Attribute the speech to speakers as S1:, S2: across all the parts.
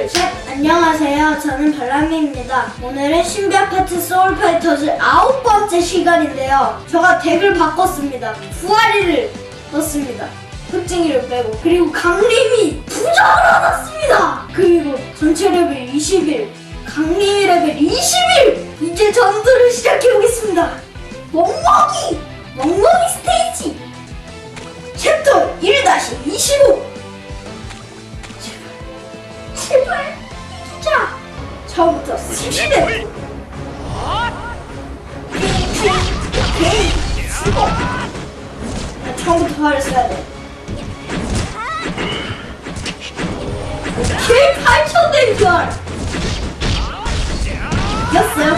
S1: 둘, 셋. 안녕하세요. 저는 발람이입니다. 오늘은 신비 아파트 소울 파이터즈 아홉 번째 시간인데요. 제가 덱을 바꿨습니다. 부활이를 넣습니다. 흑증이를 빼고 그리고 강림이 부정을 얻었습니다. 그리고 전체 레벨 21, 강림이 레벨 21. 이제 전투를 시작해 보겠습니다. 멍멍이, 멍멍이 스테이지. 챕터 1-25. 제발 이기자. 처음부터 시시는 오케이 수고. 나 처음부터 화를 써야 돼. 오케이 8천 대결. 이겼어요.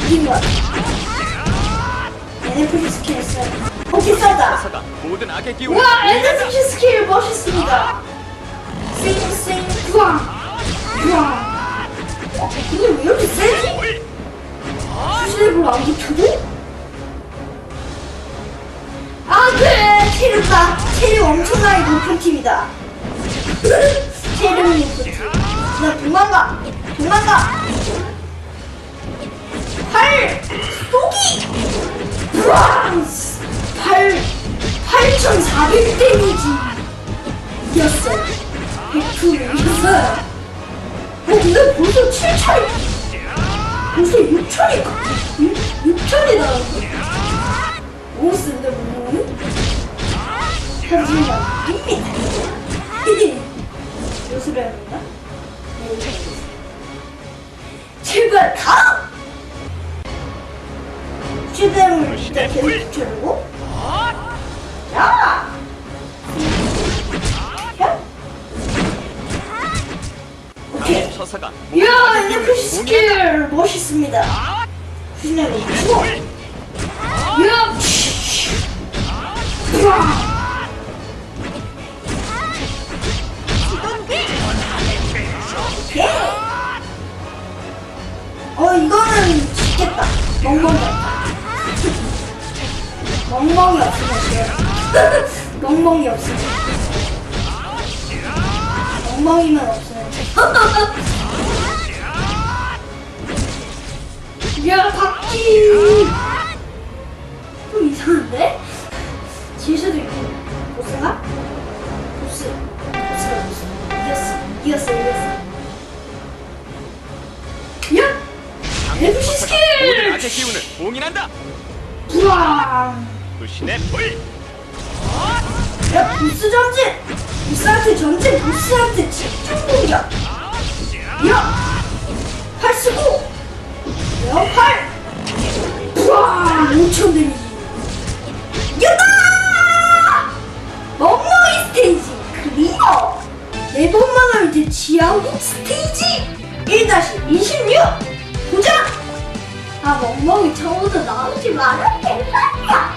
S1: 이긴 거야. NFC 스킬 했어요. 오케이 싸다.
S2: 사가 모든 악의 기운
S1: 우와 NFC 스킬 멋있습니다. 꽝. 어, 근데 왜 이렇게 세지? 수세를 안 붙여도? 아 그래 체력다 체력 엄청나게 높은 팀이다. 체력이 높은 팀. 나 도망가 도망가. 팔 쏘기. 브랑스 8 8,400 데미지 이겼어 요100% 이겼어요 어 근데 벌써 7천이 벌써 6천이 6천이 나왔어 센데 뭐 하지만 이미 요술을 네, 이렇게 하겠습니다. 제발 다음 최대한 일단 계속 야! 야!
S2: 서사가
S1: 이야 NFC 스킬 멋있습니다. 주고 이야! 오케이 어 이거는 쉽겠다. 멍멍이 멍멍이 없으면 돼요. 멍멍이 없으면. 멍멍이만 없으면 야 박쥐 좀 이상한데? 질 수도 있고 보스가? 보스 보스가 보스 이겼어 이겼어 이겼어 야! NFC
S2: 서사가 모든
S1: 스킬!
S2: 악의 기운을 봉인한다
S1: 우와!
S2: 불신의 불
S1: 야 보스 전진! 보스한테 전진 보스한테 집중 공격! 야! 89! 야 8! 우와 5천 데미지 이겼다! 멍멍이 스테이지 클리어! 네 번만 하면 이제 지하국 스테이지 1-26 도전! 아 멍멍이 처음부터 나오지 말아야 된다니까!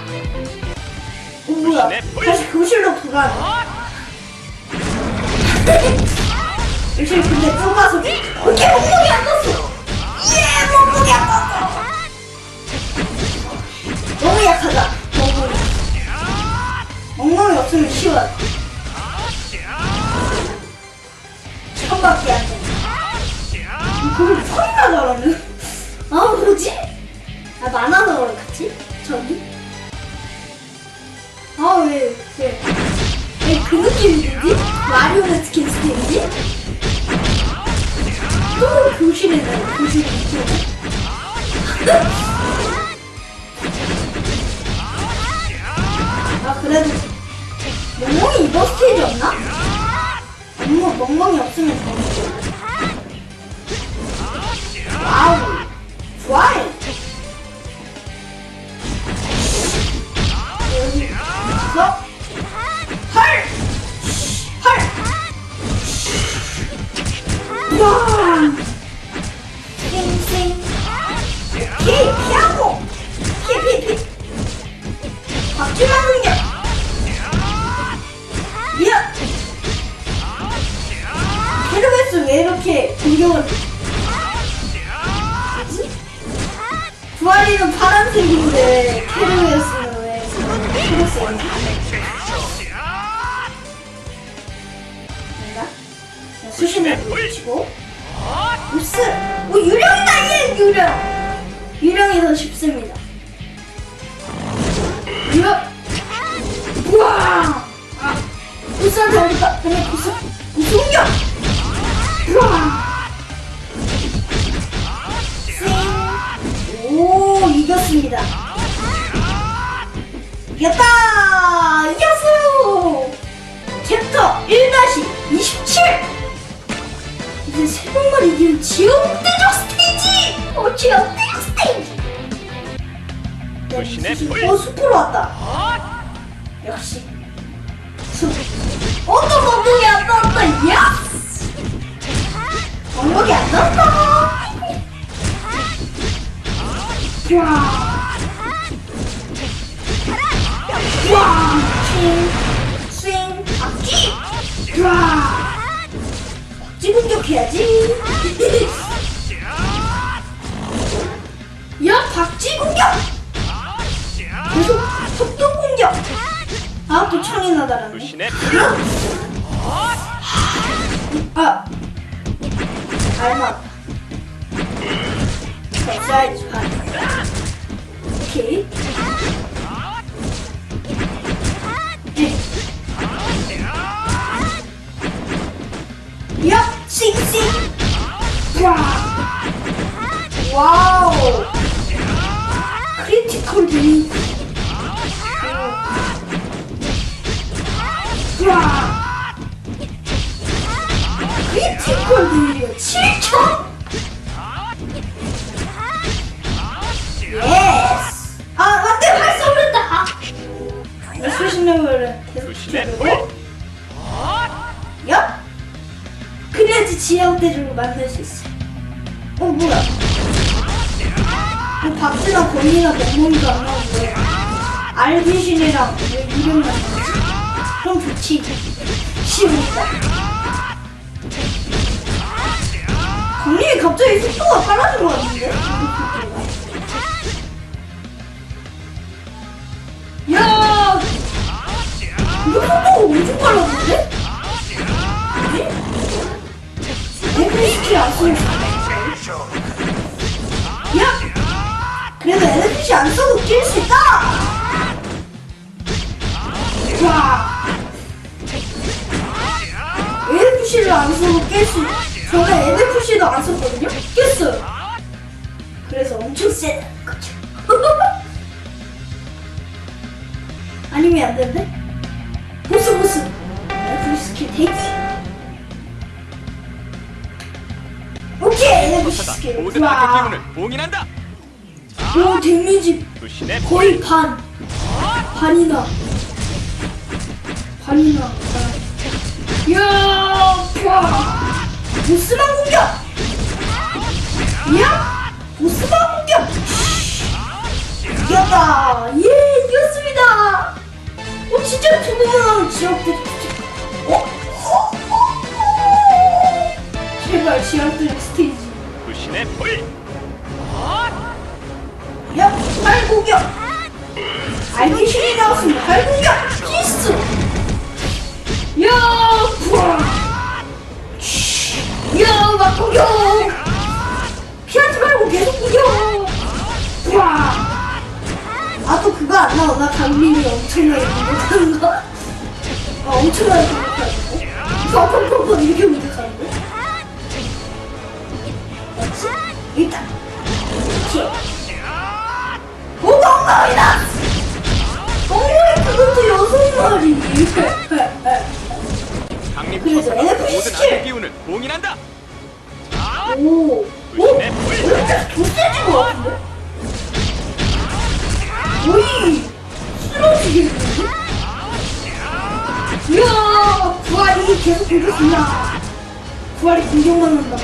S1: 어 뭐야 다시 교실로 돌아가 교실 근데 떴어 예 멍멍이 안 떴어 너 그래도. 멍멍이 이번 스테이지였나? 멍멍, 멍멍이 없으면 되는데. 와우. 좋아해. 여기서 헐! 헐! 와! 쌩쌩 피! 피하고! 피! 피! 피! 박쥐만 공격! 이렇게 공격을? 부활이는 파란색인데 헤르메스는 왜 초록색인가? 수신을 붙이고. 무스! 오 유령이다 얘! 유령! 유령이 더 쉽습니다. 유령! 우와! 아, 무스한테 어디가 그냥 무스 무스 공격. 오 이겼습니다 이겼다 이겼어요 챕터 1-27 이제 세 번만 이기면 지옥대적 스테이지! 어, 지옥대적 스테이지! 네,
S2: 불신의
S1: 수-
S2: 불!
S1: 어, 숲으로 왔다. 역시. 숲. 어, 또 범벅이 안 나왔다. 스윙. 스윙. 악기. 와. 박쥐 공격해야지. 야, 박쥐 공격! 계속 속도 공격! 아, 또 창이 나달았네.
S2: 불신의
S1: 아, 알 맞. 사이즈 반. 오케이. 네. 야, 싱싱. 와. 와우. 크리티컬 데미지. 와. 크리티컬 데미지가 7천? 레벨을 계속
S2: 불신의
S1: 키우고.
S2: 불
S1: 야. 그래야지 지하우대주를 만들 수 있어. 어 뭐야? 뭐 박쥐나 거미나 멍멍이도 안 나오고 알귀신이랑 왜 이름만 나오지? 그럼 좋지. 쉬우니까. 강림이 갑자기 속도가 빨라진 세다 거죠 아니면 안 되는데? 보스 보스! NFC 스킬 대기! 오케이!
S2: 다
S1: 스킬
S2: 모든
S1: 와.
S2: 악의 기운을 봉인한다.
S1: 오 데미지 거의 반. 반이나. 반이나. 이야 와 보스만 공격! 이야 보스만 이겼다 예 이겼습니다 어 진짜 두 번만 지역들 어? 어? 어? 어? 제발 지역들 스테이지
S2: 불신의 불
S1: 야, 팔 공격! 알기 신이 나왔습니다. 팔 공격! 키스! 야, 부아! 야, 막 공격! 피하지 말고 계속 공격! 부아! 아, 또 그거 안 나오나? 강민이 엄청나게 공격하는 거? 아, 엄청나게 공격하는 거? 펑펑펑펑 이렇게 공격하는데? 맞지? 일단. 오, 엉망이다! 엉망이 그것도 여섯 마리.
S2: 강림
S1: 그래서
S2: 모든 악의 기운을 봉인한다
S1: 오, 오,
S2: 불
S1: 이렇게 더 세진 것 같은데? 거의 쓰러지겠는데? 이야, 부활이 한다.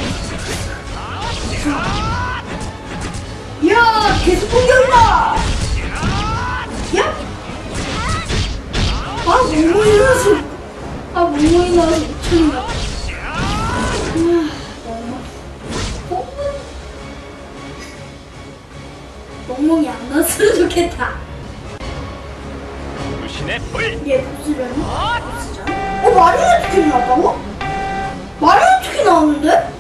S1: 이야, 계속 공격이다! 야! 아, 멍멍이 나서. 아, 멍멍이 나서 미쳤나. 멍멍이 안 갔으면 좋겠다.
S2: 불신의 불.
S1: 얘 곱슬이었나? 어? 마리오 치킨 나왔다고? 마리오 치킨 나오는데?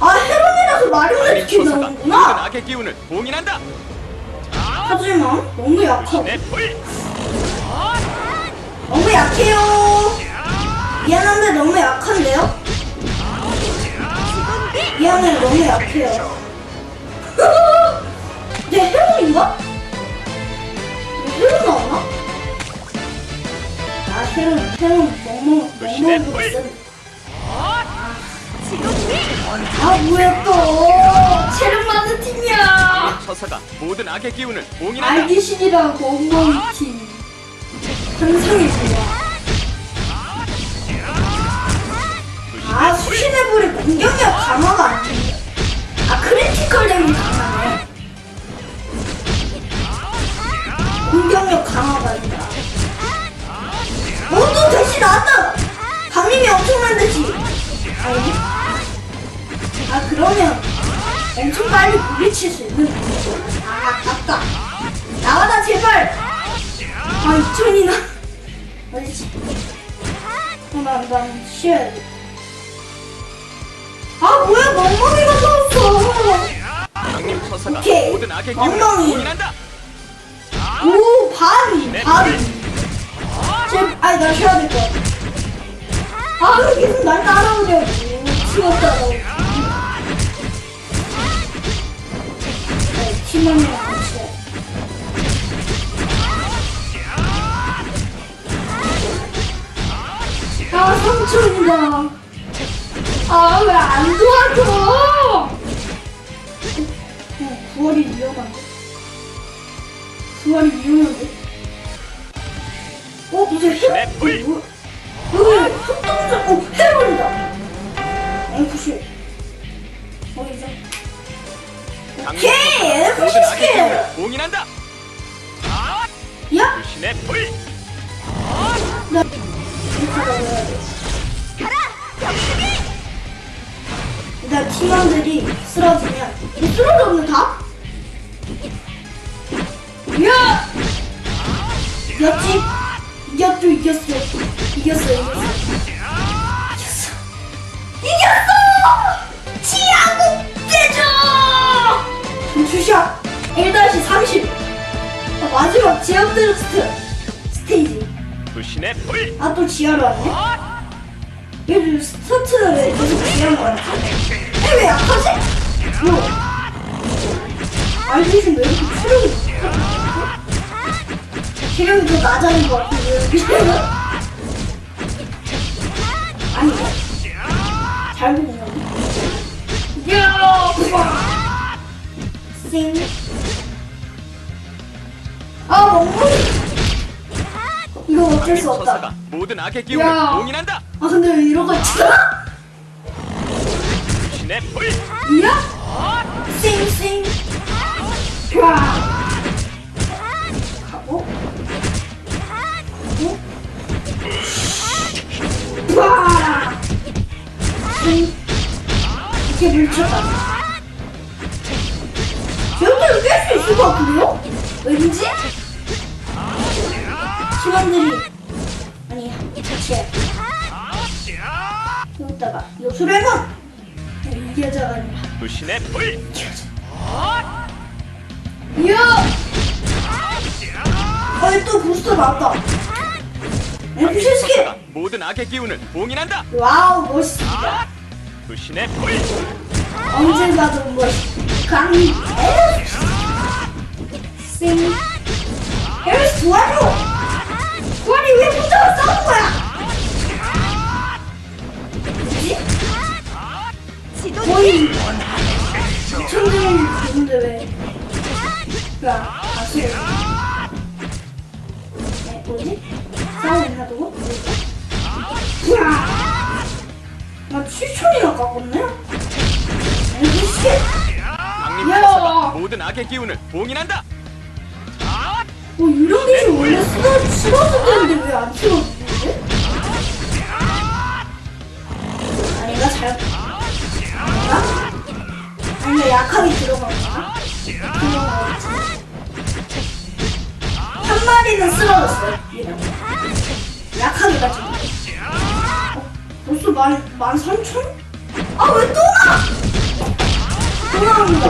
S1: 아 헤론이라서
S2: 마리오 치킨
S1: 나오는구나.
S2: 악의 기운을 봉인한다.
S1: 하지만 너무 약하고
S2: 불신의 불. 어?
S1: 너무 약해요. 미안한데 너무 약한데요? 미안해 너무 약해요. 내 헤론인가? 헤론 나오나? 아 헤론 헤론 멍멍 멍멍
S2: 불.
S1: 무슨 아 뭐야 또 체력 많은 팀이야.
S2: 처사가 모든 악의 기운을 봉인한다.
S1: 알기신이랑 멍멍이 팀 환상의 조화. 아 수신의 불이 공격력 강화가 아니에요. 아 크리티컬 데미 강화 공격력 강화가 아니라. 모두 대시 나왔다. 강림이 엄청난 대시. 아니? 아 그러면 엄청 빨리 부딪힐 수 있는 거죠. 아 아깝다. 나와라 제발. 아 2천이나. 어디지? 어난난 쉬어야 돼. 아 뭐야 멍멍이가 나왔어.
S2: 강림
S1: 오케이.
S2: 모든 악의 기운을
S1: 멍멍이.
S2: 봉인한다.
S1: 오 반!
S2: 네.
S1: 제, 아니 나 쉬어야 될것 같아 아왜 계속 날 따라오냐고 치웠다 너 네, 팀원이랑 같이 해. 아 삼촌이다 아왜 안 도와줘 어, 9월이 위험한데 9월이 위험한데 어 이제 해?
S2: 네, 불.
S1: 어, 뭐야? 여기 협동전 어 해버린다 F10 어 이제
S2: 강림
S1: 오케이
S2: 모든 악의
S1: F10
S2: 기운을 봉인한다.
S1: 야?
S2: 불신의 불.
S1: 나 일단 팀원들이 쓰러지면 이 쓰러졌네 다? 야! 이겼지? 이겼죠 이겼어 이겼어 이겼어 이겼어 이겼어! 치아국제죠! 전투샷 1-30 아, 마지막 제어드스트 스테이지
S2: 불신의 불.
S1: 아또 지하로 왔네? 얘들 스타트를 왜 계속 지하로 왔지? 얘왜 약하지? 뭐? 알비신 왜 이렇게 체력이 체 력이 더 낮아진 것 같은데? 아니 잘 있네 야! 쌩. 아 멍멍이 이거 어쩔 수 없다
S2: 모든 악의 기운을
S1: 야.
S2: 봉인한다.
S1: 아 근데 왜 이런 거 있잖아?
S2: 불신의 불.
S1: 이야? 싱싱 와 가고 와 싱. 이렇게 물쳤다 저형들은 깰수 있을 것 같은데요? 왠지? 팀원들이 아니 같이 해 여기다가 이 아니라
S2: 불신의 불.
S1: 이야! 어이 또 부스터 나왔다 스킬
S2: 처사가 모든 악의 기운을 봉인한다.
S1: 와우 멋있습니다
S2: 불신의 불.
S1: 언제 봐도 멋있 에르스 싱 에르스 도와줘 도와리 왜 혼자 싸우는 거야 뭐지? 거의 천재인 되는데 왜 야, 아세요? 네, 뭐지? 싸우는 하도고? 야! 나 7천이나 깎았네?
S2: 강림
S1: 야.
S2: 처사가 모든 악의 기운을 봉인한다.
S1: 뭐 이런 게 원래 쓰러, 쓰러져 되는데 왜안 쓰러지는데? 아닌가? 잘, 아닌가? 아닌가? 약하게 거지. 한 마리는 쓰러졌어요. 약하게 가지고. 어, 벌써 만, 만 삼천? 아, 왜 또 나? 또 나옵니다.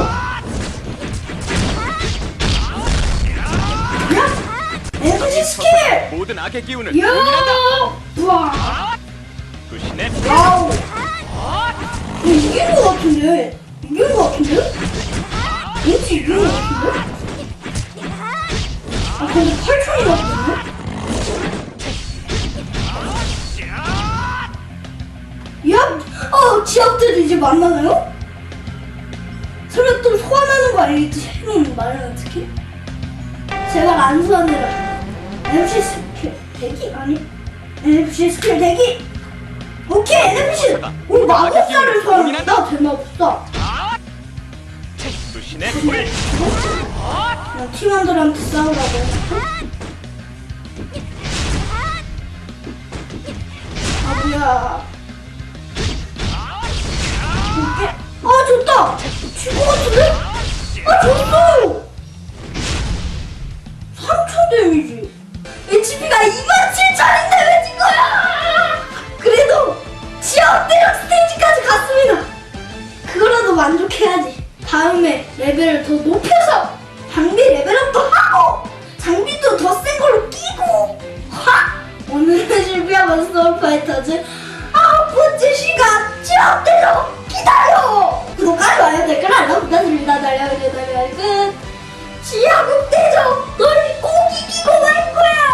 S1: 야! 에너지 스킬!
S2: 모든 악의 기운을
S1: 야!
S2: 봉인한다.
S1: 우와! 와우! 어, 이긴 것 같은데? 이긴 것 같은데? 왠지 이긴 것 같은데? 아, 근데 8천이 났거든 지압들 이제 만나나요? 설마 또 소환하는 거 아니겠지? 새로운 말하는 특히? 제발 안 소환해라. NFC 스킬 대기? 아니. NFC 스킬 대기! 오케이, NFC! 우리 마법사를 소환한다, 대마법사.
S2: 불.
S1: 그냥 팀원들한테 싸우라고. 아, 뭐야. 아, 좋다! 친구 같은데? 아, 졌어! 3천 데미지. HP가 27,000인데 왜 진 거야! 그래도 지역 대력 스테이지까지 갔습니다. 그거라도 만족해야지. 다음에 레벨을 더 높여서 장비 레벨업도 하고 장비도 더 센 걸로 끼고 하! 오늘은 실비아만 소울파이터즈 아홉 번째 시간 지역 대력 기다려! 구독과 좋아요, 댓글 알람 부탁드립니다. 달려요, 달려, 끝! 지하국 대전! 널꼭 이기고 말 거야!